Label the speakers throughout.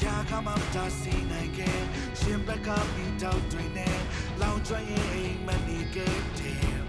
Speaker 1: ရှာကမှမတားစီနိုင်ခဲ့ရှင်ဘက်ကပြီးတော့တွင်နဲ့လောင်ကျွမ်းရင်အိမ်မနေခဲ့တယ်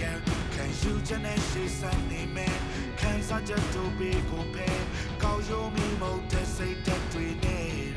Speaker 1: Yeah, can you just say something man? Can I just do big or pay? Call you me more to say that we need.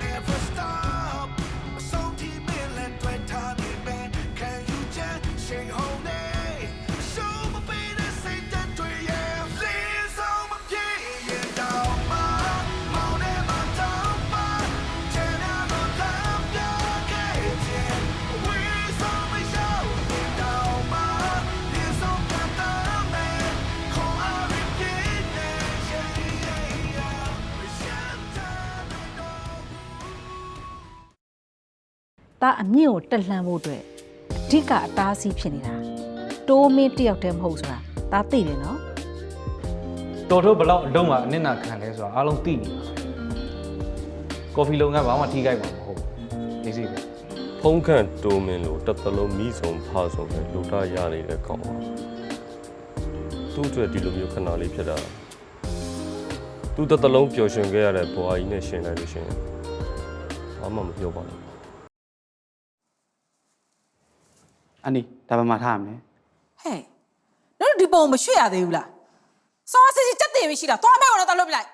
Speaker 1: Never stop. So team in let right time in man. Can you just say home Show
Speaker 2: ဒါအမြင့်ကိုတက်လှမ်းဖို့အတွက်အဓိကအတားအဆီးဖြစ်နေတာတိုးမင်းတယောက်တည်းမဟုတ်ဆိုတာဒါသိတယ်နော်
Speaker 3: တော်တို့ဘလောက်အလုံးမှာအနစ်နာခံလဲဆိုတာအားလုံးသိနေပါကော်ဖီလုပ်ငန်းဘာမှထိခိုက်မှာမဟုတ်ဘူးနေစီပဲ
Speaker 4: ဖုံးခန့်တိုးမင်းလို့တစ်သလုံးမိဆုံးဖားဆုံးပဲလူတာရနေတဲ့ကောင်ပါသူ့အတွက်ဒီလိုမျိုးခဏလေးဖြစ်တာသူတစ်သလုံးပျော်ရွှင်ခဲ့ရတဲ့ဘွားကြီးနဲ့ရှင်လိုက်လို့ရှရင်ဘာမှမပြောပါဘူး
Speaker 5: အန်ဒီဒါပဲမှထားရမယ်
Speaker 6: ဟဲ့တို့ဒီပုံမရွှေ့ရသေးဘူးလားစောစစ်စစ်တက်တင်မရှိတာသွားမဲ့ကတော့တော့လုပ်ပြလိုက်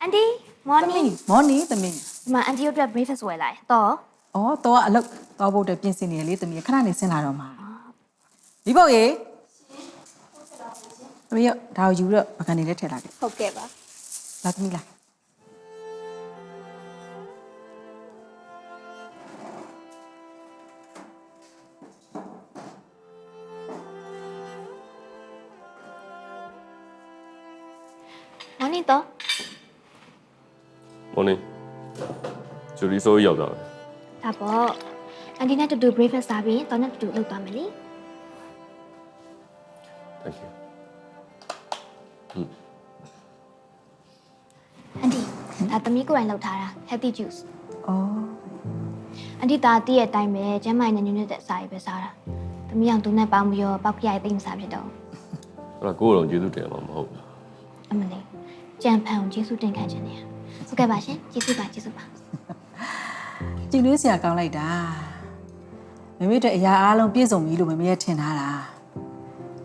Speaker 7: အန်တီမော်နီ
Speaker 2: မော်နီသမီး
Speaker 7: ဒီမှာအန်တီတို့အတွက် breakfast ဝယ်လာတယ်တော့
Speaker 2: ဩတော့အလုပ်တော့ဖို့အတွက်ပြင်ဆင်နေရလေသမီးခဏနေဆင်းလာတော့မှာဒီပုတ်ရေသမီးရဒါကိုယူတော့ပကံနေလက်ထည့်လာခဲ့
Speaker 7: ဟုတ်ကဲ့ပါ
Speaker 2: လာသမီးလာ
Speaker 7: မော်နီတော့
Speaker 4: မော်နီဂျူရီဆိုရောက်တာပဲ
Speaker 7: ဒါပေါ့အန်တီနဲ့တူတူ breakfast စားပြီးတော့နဲ့တူတူလုပ်သွားမယ်လေ
Speaker 4: thank you
Speaker 7: အန်တီဒါသမီးကိုယ်တိုင်လုပ်ထားတာ healthy juice
Speaker 2: ဩ
Speaker 7: အန်တီဒါတည့်ရဲ့အတိုင်းပဲကျန်းမာရေးနဲ့ညွှန်တဲ့အစာတွေပဲစားတာသမီးအောင်သူနဲ့ပေါင်းပြီးတော့ပောက်ကြရိုက်သိမ်းမစားဖြစ်တော့
Speaker 4: အဲ့ဒါကိုယ်တော်ကျေးဇူးတင်မှာမဟုတ်ဘူး
Speaker 7: အမလေး ကြံဖန်ကိုကျေးဇူးတင်ခံခြင်းနဲ့ဟုတ်ကဲ့ပါရှင်ကျေးဇူးပါကျေးဇူးပါ
Speaker 2: ကြည်နွေးစရာကောင်းလိုက်တာမမေတို့အရာအားလုံးပြည့်စုံပြီလို့မမေကထင်ထားတာ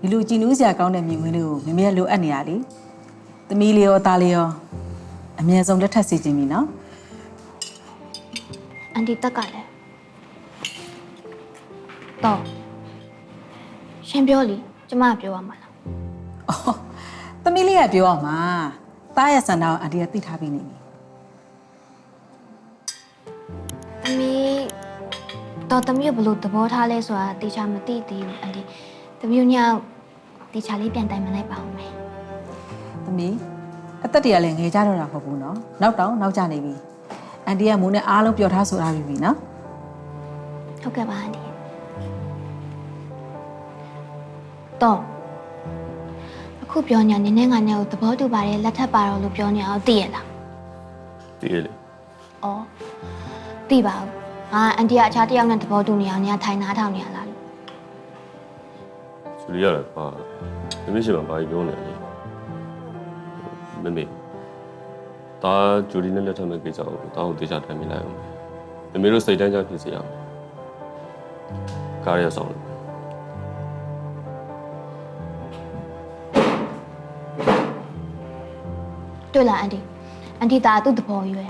Speaker 2: ဒီလိုကြည်နွေးစရာကောင်းတဲ့မြင်ကွင်းလေးကိုမမေကလိုအပ်နေရလေသမီးလေးရောသားလေးရောအမြဲဆုံးလက်ထပ်စီခြင်းပြီနော်
Speaker 7: အန်တီတက်ကလည်းတော့ရှင်ပြောလीကျမကပြောရမှာလား
Speaker 2: အော်သမီးလေးကပြောအောင်မှာ သားရဲ့စန္ဒာကိုအန်တီကသိထားပြီးနေပြီ
Speaker 7: သမီးတော့သမီးကိုဘယ်လိုသဘောထားလဲဆိုတာတေချာမသိသေးဘူးအန်တီသမီးတို့ညောင်တေချာလေးပြန်တိုင်မလိုက်ပါဦးမယ်
Speaker 2: သမီးအသက်တရလည်းငယ်ကြတော့တာမဟုတ်ဘူးနော်နောက်တောင်နောက်ကျနေပြီအန်တီကမိုးနဲ့အားလုံးပြောထားဆိုထားပြီးပြီနော်
Speaker 7: ဟုတ်ကဲ့ပါအန်တီတော့အ ခုပြောညာနင်းနဲ့ငါနဲ့ကိုသဘောတူပါတယ်လက်ထပ်ပါတော့လို့ပြောနေအောင်သိရလား
Speaker 4: တည်ရလေ
Speaker 7: ဩသိပါဘူးငါအန်တီကအခြားတစ်ယောက်နဲ့သဘောတူနေအောင်ညထိုင်နားထောင်နေရလားလို့
Speaker 4: ဂျူရီရတယ်ပါမမေရှင်မှာဘာကြီးပြောနေလဲမမေဒါဂျူရီနဲ့လက်ထပ်မဲ့ကိစ္စကိုဒါကိုတေချာတိုင်ပြလိုက်အောင်မမေတို့စိတ်တန်းကြဖြစ်စေရအောင်ကားရဆောင်တ
Speaker 7: တွေ့လားအန်တီအန်တီဒါသူ့သဘောကြီးပဲ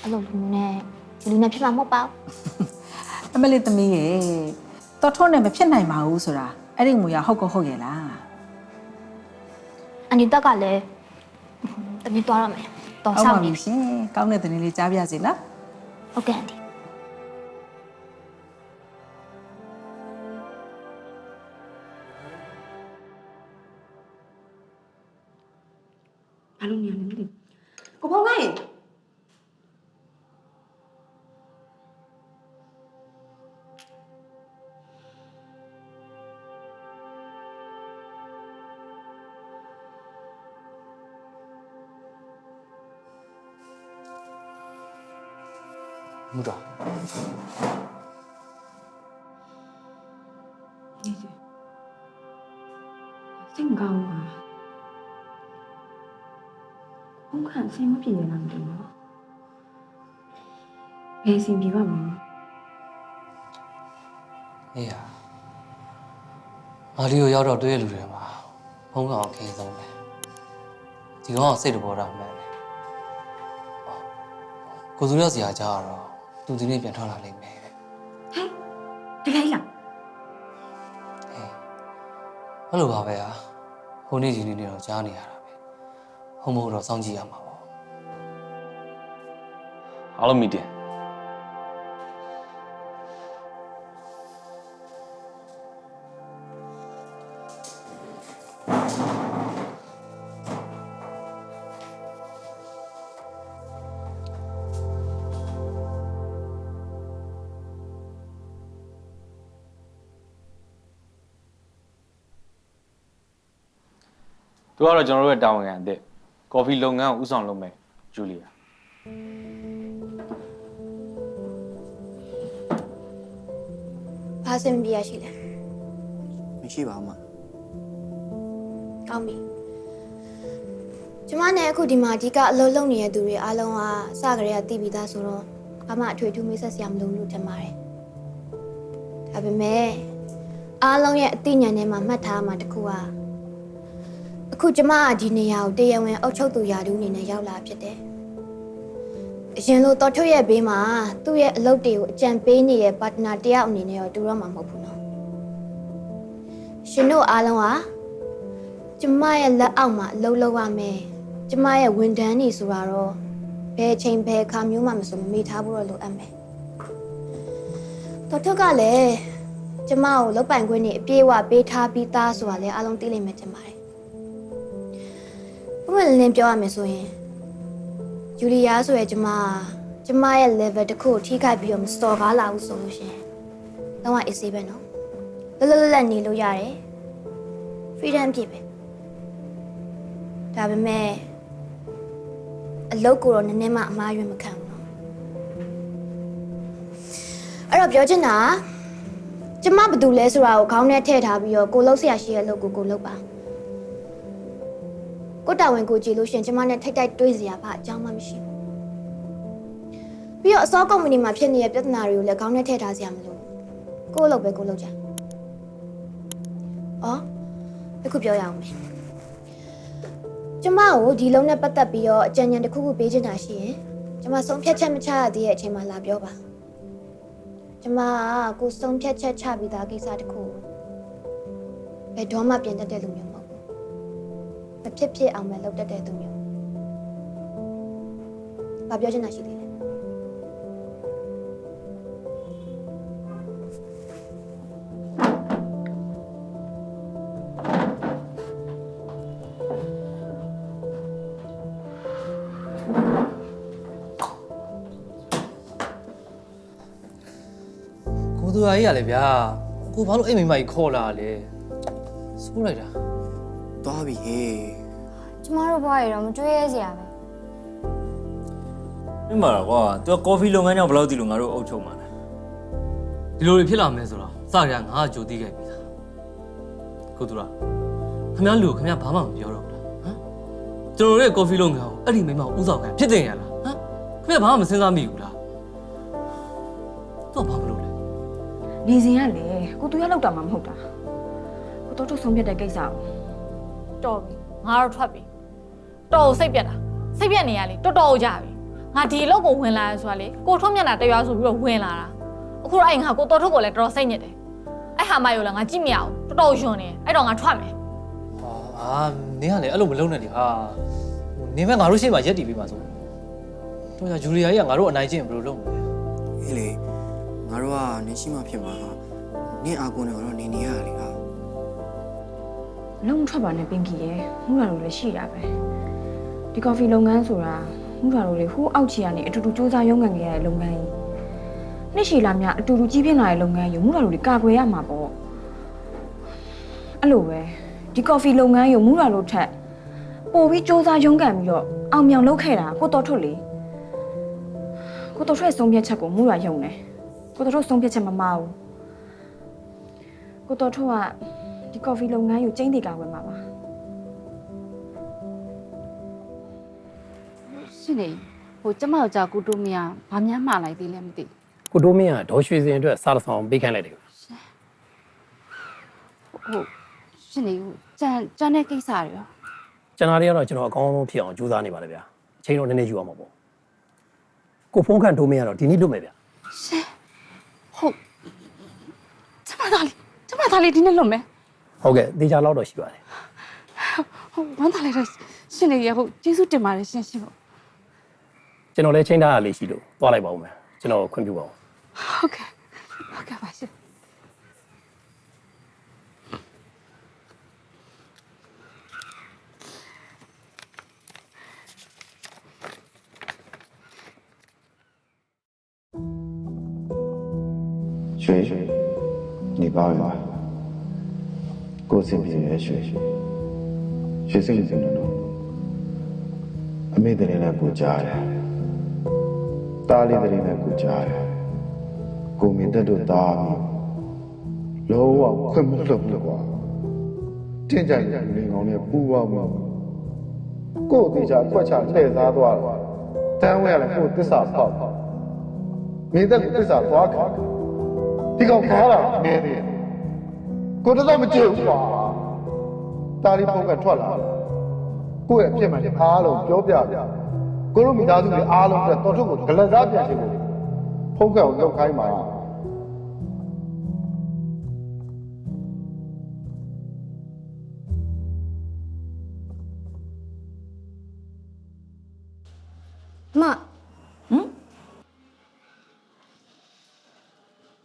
Speaker 7: အဲ့လိုလူမျိုးနဲ့ဒီလူနဲ့ဖြစ်မှာမဟုတ်ပါဘူး
Speaker 2: အမလေးသမီးရဲ့တော်ထုံးနဲ့မဖြစ်နိုင်ပါဘူးဆိုတာအဲ့ဒီငွေရဟုတ်ကောဟုတ်ရဲ့လား
Speaker 7: အန်ဒီတက်ကလည်းတမီးသွားရမယ်တော်
Speaker 2: ဟုတ်
Speaker 7: ဆောင်
Speaker 2: ပါ
Speaker 7: နေ
Speaker 2: ပြီ
Speaker 7: ပြီ
Speaker 2: ရှင်ကောင်းတဲ့သတင်းလေးကြားပြစီနော်
Speaker 7: ဟုတ်ကဲ့အန်ဒီ
Speaker 8: ဘာလို့နေရလဲမသိဘူးကို ခံအဆင်မပြေရလားမသိဘူးဘယ်အဆင်ပြေပါမလဲ
Speaker 9: အေးဟာမာလီကိုရောက်တော့တွေ့ရလူတွေမှာဖုံးကောင်အခင်းဆုံးပဲဒီကောင်ကစိတ်တဘောတာမှန်တယ်အော်ကိုစုရစရာကြားတော့သူဒီနေ့ပြန်ထွက်လာလိမ့်မယ်တဲ့
Speaker 8: တကယ်လား
Speaker 9: အေးဘယ်လိုပါပဲဟာဟိုနေ့ဒီနေ့နေတော့ကြားနေရတာပဲ ဟုတ်မဟုတ်တော့စောင့်ကြည့်ရမှာပေါ့
Speaker 3: အားလုံးမီတင်သူကတော့ကျွန်တော်တို့ရဲ့တာဝန်ခံအစ်စ် ကော်ဖီလုပ်ငန်းကိုဥဆောင်လုပ်မဲ့ဂျူလီယာ
Speaker 7: ဘာစင်ပြေရရှိလဲ
Speaker 10: မရှိပါဘူးမ
Speaker 7: ကောင်းပြီကျမနဲ့အခုဒီမှာအဓိကအလုပ်လုပ်နေတဲ့သူတွေအားလုံးကစကြရတိပြီးသားဆိုတော့ဘာမှအထွေထူးမိတ်ဆက်စရာမလိုဘူးလို့ထင်ပါတယ်ဒါပေမဲ့အားလုံးရဲ့အသိဉာဏ်ထဲမှာမှတ်ထားမှာတစ်ခုက အခုကျမကဒီနေရာကိုတရားဝင်အုပ်ချုပ်သူယာတူးအနေနဲ့ရောက်လာဖြစ်တယ်အရင်လိုတော်ထုတ်ရဲ့ဘေးမှာသူ့ရဲ့အလုပ်တွေကိုအကြံပေးနေတဲ့ပါတနာတယောက်အနေနဲ့တော့တူတော့မှာမဟုတ်ဘူးနော်ရှင်တို့အားလုံးကကျမရဲ့လက်အောက်မှာအလုပ်လုပ်ရမယ်ကျမရဲ့ဝန်ထမ်းနေဆိုတာတော့ဘယ်အချိန်ဘယ်အခါမျိုးမှမဆိုမမေ့ထားဖို့တော့လိုအပ်မယ်တော်ထုတ်ကလည်းကျမကိုလုတ်ပိုင်ခွင့်နေအပြည့်အဝပေးထားပြီးသားဆိုတာလည်းအားလုံးသိလိမ့်မယ်ထင်ပါတယ် ဘုမလင်းလင်းပြောရမယ်ဆိုရင်ဂျူလီယာဆိုရဲကျမကကျမရဲ့ level တစ်ခုကိုထိခိုက်ပြီးတော့မစော်ကားလာဘူးဆိုလို့ရှရင်တော့ AC ပဲနော်လွတ်လွတ်လပ်လပ်နေလို့ရတယ် freedom ပြည့်ပဲဒါပေမဲ့အလုတ်ကိုတော့နည်းနည်းမှအမားရွေးမခံဘူးနော်အဲ့တော့ပြောချင်တာကကျမဘာတူလဲဆိုတာကိုခေါင်းထဲထည့်ထားပြီးတော့ကိုလှုပ်ဆရာရှိရဲ့အလုပ်ကိုကိုလှုပ်ပါ ကိုတာဝန်ကိုကြည့်လို့ရှရင်ကျမနဲ့ထိုက်ထိုက်တွေးစရာဘာအကြောင်းမှမရှိဘူးပြီးတော့အစောကုမ္ပဏီမှာဖြစ်နေတဲ့ပြဿနာတွေကိုလည်းခေါင်းထဲထည့်ထားစရာမလိုဘူးကိုလှုပ်ပဲကိုလှုပ်ကြအော်အခုပြောရအောင်မယ်ကျမကိုဒီလုံးနဲ့ပတ်သက်ပြီးတော့အကြံဉာဏ်တစ်ခုခုပေးချင်တာရှိရင်ကျမဆုံးဖြတ်ချက်မချရသေးတဲ့အချိန်မှာလာပြောပါကျမကကိုဆုံးဖြတ်ချက်ချပြီးသားကိစ္စတစ်ခုဘယ်တော့မှပြင်တတ်တဲ့လူမျိုး မဟုတ်ဘူးမဖြစ်ဖြစ်အောင်ပဲလုပ်တတ်တဲ့သူမျိုးဘာပြောချင်တာရှိသေးလဲ
Speaker 9: ကိုသူအားကြီးရလေဗျာကိုဘာလို့အိမ်မိမကြီးခေါ်လာလဲစိုးလိုက်တာ
Speaker 10: သွားပြီဟေး
Speaker 7: ကျမတို့ဘွားရတော့မတွေးရစရာပဲ
Speaker 11: မင်းမာကွာ तू ကော်ဖီလုပ်ငန်းကြောင့်ဘယ်လောက်ဒီလိုငါတို့အုပ်ချုပ်မှာလဲ
Speaker 9: ဒီလိုတွေဖြစ်လာမယ်ဆိုတော့စရကငါ့အကြိုသိခဲ့ပြီလားကိုသူရခင်ဗျားလူကိုခင်ဗျားဘာမှမပြောတော့ဘူးလားဟမ်ကျွန်တော်တို့ရဲ့ကော်ဖီလုပ်ငန်းကိုအဲ့ဒီမိမကိုဥဆောင်ခံဖြစ်တင်ရလားဟမ်ခင်ဗျားဘာမှမစဉ်းစားမိဘူးလားတော့ဘာမလုပ်လဲ
Speaker 8: နေစဉ်ကလေကိုသူရလောက်တာမှမဟုတ်တာကိုတို့တို့ဆုံးဖြတ်တဲ့ကိစ္စကို
Speaker 12: တော်ပြီငါတို့ထွက်ပြီ တော်ကိုစိတ်ပြက်တာစိတ်ပြက်နေရလေတော်တော်ကိုကြပြီငါဒီလောက်ကိုဝင်လာရဆိုတာလေကိုထွန်းမျက်နှာတရွာဆိုပြီးတော့ဝင်လာတာအခုတော့အဲ့ငါကိုတော်ထုတ်ကိုလည်းတော်တော်စိတ်ညစ်တယ်အဲ့ဟာမယိုလည်းငါကြည့်မရအောင်တော်တော်ယွန်းနေအဲ့တော့ငါထွက်မယ်
Speaker 9: ဟာအာနင်းကလည်းအဲ့လိုမလုပ်နဲ့လေဟာဟိုနင်းမဲ့ငါတို့ရှေ့မှာရက်တီးပေးပါဆိုတော့ဂျူလီယာကြီးကငါတို့အနိုင်ကျင့်ဘယ်လိုလုပ်မလဲ
Speaker 10: ဟေးလေငါတို့ကနေရှိမှဖြစ်မှာဟာနင့်အာကိုနဲ့ကတော့နေနေရတာလေဟာ
Speaker 8: လုံးမထွက်ပါနဲ့ပင်ကီရဲ့မှုလာလို့လည်းရှိတာပဲ ဒီကော်ဖီလုပ်ငန်းဆိုတာမှုလာလို့လေဟိုးအောက်ခြေကနေအတူတူစူးစမ်းရုန်းကန်ခဲ့ရတဲ့လုပ်ငန်းကြီးနှစ်ရှည်လာမြအတူတူကြီးပြင်းလာတဲ့လုပ်ငန်းကြီးမှုလာလို့လေကာကွယ်ရမှာပေါ့အဲ့လိုပဲဒီကော်ဖီလုပ်ငန်းကိုမှုလာလို့ထက်ပို့ပြီးစူးစမ်းရုန်းကန်ပြီးတော့အောင်မြောင်လုပ်ခဲ့တာကိုတော်ထွက်လေကိုတော်ထွက်ဆုံးဖြတ်ချက်ကိုမှုလာယုံတယ်ကိုတော်ထွက်ဆုံးဖြတ်ချက်မမအောင်ကိုတော်ထွက်ကဒီကော်ဖီလုပ်ငန်းကိုကျင်းတည်ကာကွယ်မှာပါ
Speaker 13: ရှင်နေဟိုကျမတို့ကြာကူတိုးမရဘာများမှားလိုက်သေးလဲမသိ
Speaker 14: ကိုတိုးမင်းကဒေါ်ရွှေစင်အတွက်စားတစ်ဆောင်ပေးခိုင်းလိုက်တယ်
Speaker 13: ဘူးဟုတ်ရှင်နေဟိုကြံကြံတဲ့ကိစ္စတွေရော
Speaker 14: ကျွန်တော်တွေကတော့ကျွန်တော်အကောင်းဆုံးဖြစ်အောင်ကြိုးစားနေပါတယ်ဗျာအချိန်တော့နည်းနည်းယူအောင်ပါပေါ့ကိုဖုန်းခန့်တိုးမင်းကတော့ဒီနေ့လွတ်မယ်ဗျာ
Speaker 13: ရှင်ဟုတ်ကျမသားလေးကျမသားလေးဒီနေ့လွတ်မယ်
Speaker 14: ဟုတ်ကဲ့တေချာလောက်တော့ရှိပါတယ်
Speaker 13: ဟုတ်ဝမ်းသာလိုက်တော့ရှင်နေရဟုတ်ကျေးဇူးတင်ပါတယ်ရှင်ရှင်ဟုတ်
Speaker 14: ကျွန်တော်လည်းချိန်ထားရလေးရှိလို့သွားလိုက်ပါဦးမယ်ကျွန်တော်ခွင့်ပြုပါဦး
Speaker 13: ဟုတ်ကဲ့ဟုတ်ကဲ့ပါရှင်
Speaker 15: ရွှေရွှေနေပါ့ပါကိုယ်စင်ပြေရဲ့ရွှေရွှေရွှေစိတ်မစင်တော့အမေတည်းနဲ့ကိုကြားတယ် တားလေးတည်းနဲ့ကိုကြားတယ်ကိုမင်းတက်တို့တားမိလောကခွင့်မလို့လို့ကွာတင်ကြရင်လူကောင်းနဲ့ပူပါမကိုယ်အသေးချာခွက်ချလှည့်စားသွားတယ်တန်းဝဲရလဲကိုယ်သစ္စာဖောက်မင်းတက်ကိုသစ္စာသွားခါဒီကောင်ခါတာနေသေးတယ်ကိုတော့မကြည့်ဘူးကွာတာလီဖုန်းကထွက်လာကိုယ့်ရဲ့အဖြစ်မှန်အားလုံးပြောပြပြ ကိုတို့မိသားစုတွေအားလုံးအတွက်တော်ထုတ်ကိုဂလက်စားပြန်ရှင်းဖို့ဖုန်းကကိုလောက်ခိုင်းပါ
Speaker 7: အမဟမ်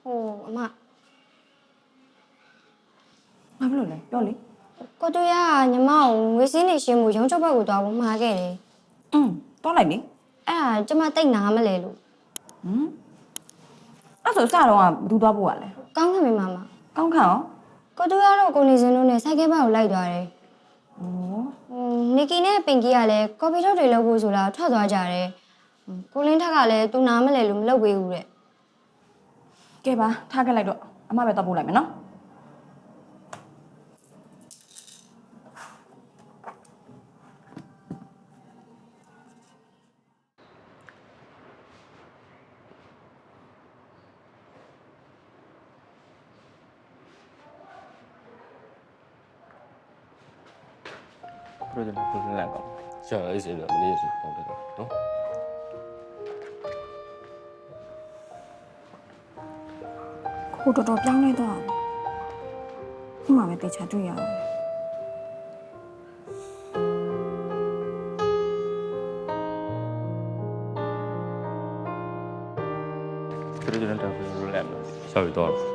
Speaker 7: ဟိုအမ
Speaker 8: ဘာဖြစ်လို့လဲပြောလေ
Speaker 7: ကိုတူရကညီမကိုငွေစင်းနေရှင်းမှုရုံးချုပ်ဘက်ကိုတွားဖို့မှာခဲ့တယ်
Speaker 8: อืม တော့လိုက်လေ
Speaker 7: အဲ့ဒါကျမတိတ်နာမလဲလို့
Speaker 8: ဟမ်အဲ့ဆိုစတော့ကဘူးသွားဖို့ကလဲ
Speaker 7: ကောင်းခံမိမမ
Speaker 8: ကောင်းခန့်ရော
Speaker 7: ကိုတူရတော့ကိုနေစင်းတို့နဲ့ဆိုင်ကဲဘက်ကိုလိုက်သွားတယ်
Speaker 8: ဩ
Speaker 7: ဟိုနီကီနဲ့ပင်ကီကလည်းကော်ဖီထုတ်တွေလုပ်ဖို့ဆိုလာထွက်သွားကြတယ်ကိုလင်းထက်ကလည်းသူနာမလဲလို့မလုပ်ပေးဘူးတဲ့
Speaker 8: ကဲပါထားခဲ့လိုက်တော့အမပဲတော့ပို့လိုက်မယ်နော်
Speaker 4: အဲ့စင်ကမနေစီပေါ့တယ်နော်
Speaker 8: ကိုတော်တော်ပြောင်းလဲသွားခုမှပဲတေချာတွေ့ရအောင်
Speaker 11: ဘယ်လိုလဲတော့ဘယ်လိုလဲမလို့
Speaker 4: ရှာပြီးတော့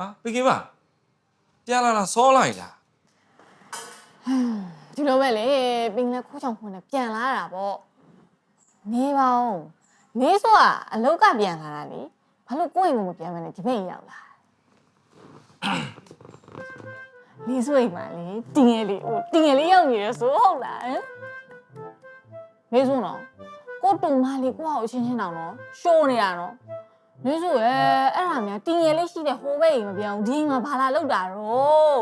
Speaker 4: ဟုတ်
Speaker 16: ဟာပီကင်းပါပြန်လာလားစောလိုက်လား
Speaker 12: ဒီလိုပဲလေပင်လည်းခိုးချောင်ခွန်းနဲ့ပြန်လာတာပေါ့နေပါဦးနေဆိုကအလောက်ကပြန်လာတာလေဘာလို့ကိုယ့်အိမ်မပြန်မနဲ့ဒီဘက်အိမ်ရောက်လာနေဆိုအိမ်မှာလေတင်ငယ်လေးဟိုတင်ငယ်လေးရောက်နေရဆိုဟုတ်လားဟမ်နေဆိုနော်ကိုတုံမလေးကိုအောင်ချင်းချင်းတောင်နော်ရှိုးနေတာနော် နေဆိုရဲ့အဲ့ဒါများတင်ငယ်လေးရှိတဲ့ဟိုဘက်အိမ်မပြောင်းဒီအိမ်မှာဘာလာလောက်တာတော့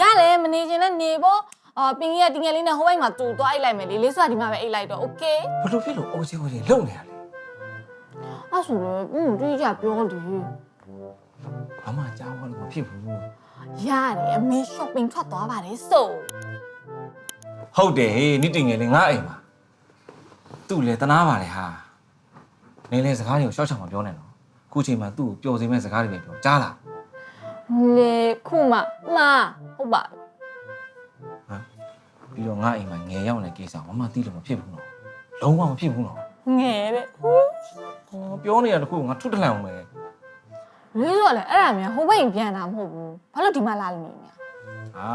Speaker 12: ရတယ်မနေချင်တဲ့နေပေါ့အာပင်ကြီးကတင်ငယ်လေးနဲ့ဟိုဘက်မှာတူသွားအိတ်လိုက်မယ်လေလေးစွာဒီမှာပဲအိတ်လိုက်တော့โอเค
Speaker 16: ဘလို့ဖြစ်လို့အိုးချင်းအိုးချင်းလုံနေရလဲ
Speaker 12: အဲ့ဆိုတော့อืมတွေးကြပြောလေ
Speaker 16: ဘာမှကြားဝလို့မဖြစ်ဘူး
Speaker 12: ရတယ်အမေ shopping ထွက်သွားပါတယ်ဆို
Speaker 16: ဟုတ်တယ်ဟေးနိတင်ငယ်လေးငါအိမ်မှာသူ့လေတနာပါလေဟာနေလေစကားတွေကိုရှော့ချောင်မပြောနဲ့နော် ခုချိန်မှာသူ့ကိုပျော်စေမဲ့စကားတွေပဲပြောကြားလား
Speaker 12: လေခုမှမဟုတ်ပါ
Speaker 16: ပြီးတော့ငါအိမ်မှာငယ်ရောက်နေတဲ့ကိစ္စမမသိလို့မဖြစ်ဘူးနော်လုံးဝမဖြစ်ဘူးနော်
Speaker 12: ငယ်တဲ့
Speaker 16: ဟောပြောနေရတခုငါထုတလန်အောင်ပဲ
Speaker 12: လေးဆိုကလည်းအဲ့ဒါများဟိုဘက်ရင်ပြန်တာမဟုတ်ဘူးဘာလို့ဒီမှာလာလို့နေနေလဲ
Speaker 16: အာ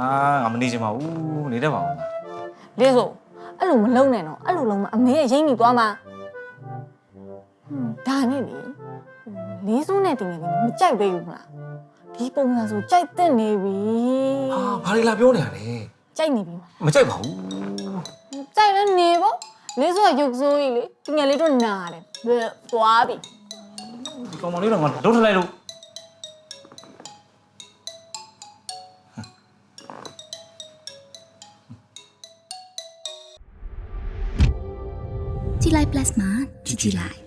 Speaker 16: ငါမနေချင်ပါဘူးနေတတ်ပါအောင်ငါ
Speaker 12: လေးဆိုအဲ့လိုမလုံနဲ့တော့အဲ့လိုလုံးမအမေရဲ့ရိမ့်မိသွားမှာဟွန်းဒါနဲ့လေဟို လေးစိုးနဲ့တင်ငယ်လေးမကြိုက်သေးဘူးမလားဒီပုံစံဆိုကြိုက်တဲ့နေပြီ
Speaker 16: ဟာဘာတွေလာပြောနေရလဲ
Speaker 12: ကြိုက်နေပြီမ
Speaker 16: မကြိုက်ပါဘူး
Speaker 12: ကြိုက်လည်းနေပေါ့လေးစိုးကရုပ်ဆိုးကြီးလေတင်ငယ်လေးတို့နာတယ်ဘယ်သွားပြီ
Speaker 16: ဒီကောင်မလေးတော့ငါလုံးထလိုက်လို့
Speaker 17: ကြည်လိုက် plus မှာကြည်ကြည်လိုက်